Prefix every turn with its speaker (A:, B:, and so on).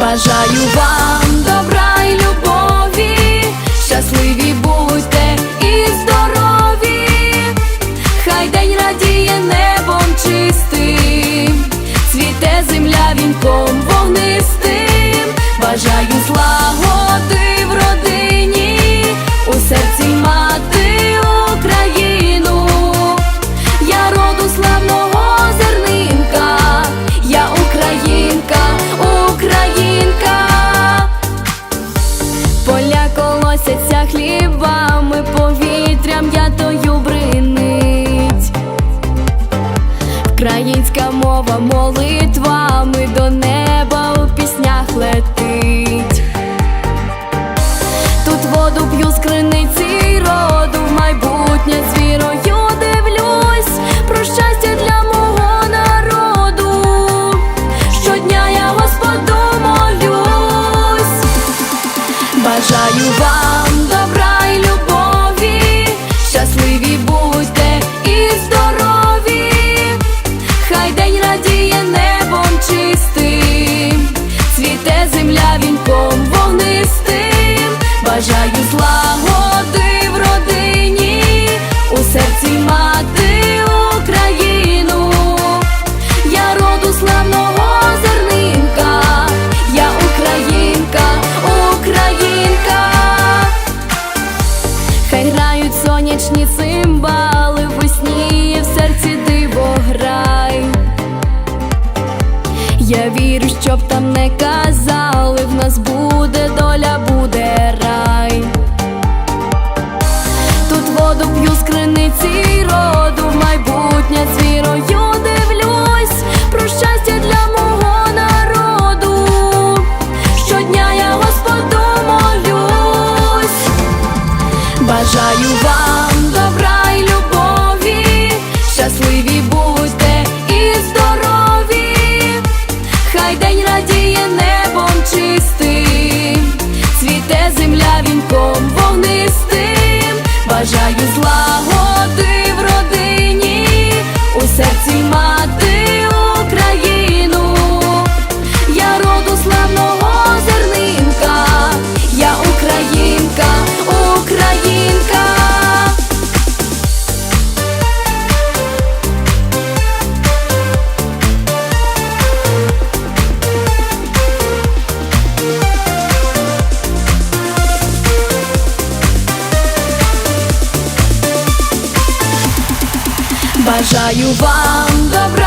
A: Бажаю вам добра і любові, щасливі будьте і здорові, хай день радіє небом чистим, цвіте земля вінком вогнистим, бажаю злагоди в родині, у серці мати Україну, я роду славного колосяться сонячні цимбали весні, в серці диво грай. Я вірю, що б там не казали, в нас буде доля, буде рай. Тут воду п'ю з криниці роду, в майбутнє з вірою дивлюсь, про щастя для мого народу. Щодня я Господу молюсь. Бажаю вам Бажаю вам добра